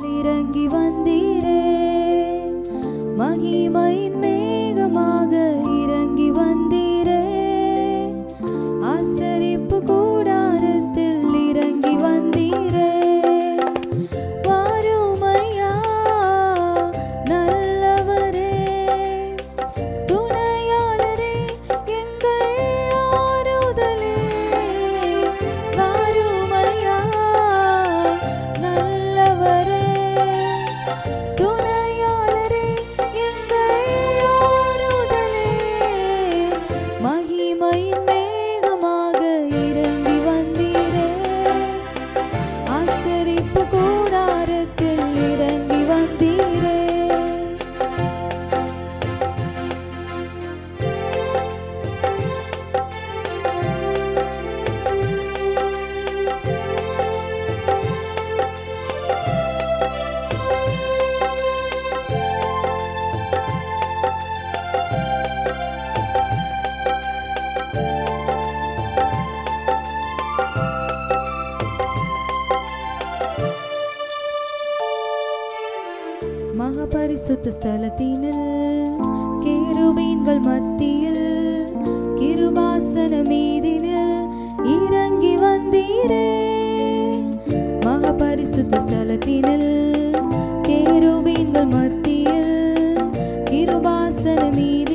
இறங்கி வந்தீரே. மகிமையின் பரிசுத்த ஸ்தலத்தினில் கேருபீன்கள் மத்தியில் கிருபாசன மீதினில் இறங்கி வந்தீரே. மகபரிசுத்த ஸ்தலத்தினில் கேருபீன்கள் மத்தியில் கிருபாசன மீது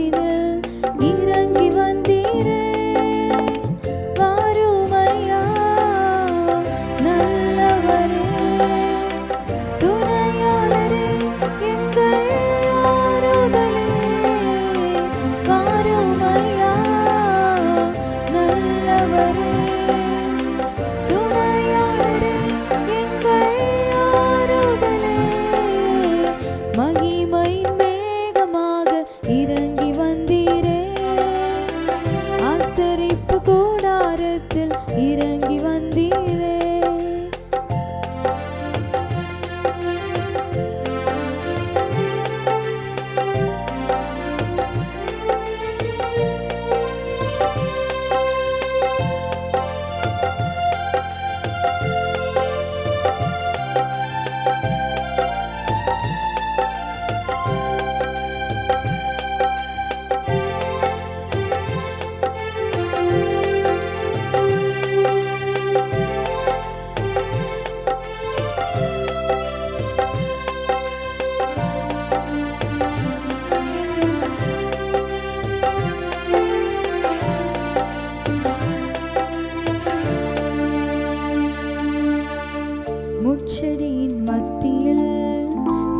முச்செடியின் மத்தியில்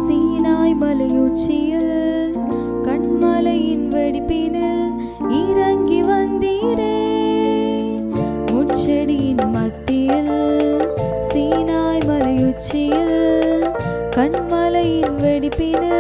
சீனாய் மலையுச்சியில் கண்மலையின் வெடிப்பினில் இறங்கி வந்தீரே. முச்செடியின் மத்தியில் சீனாய் மலையுச்சியில் கண்மலையின் வெடிப்பினில்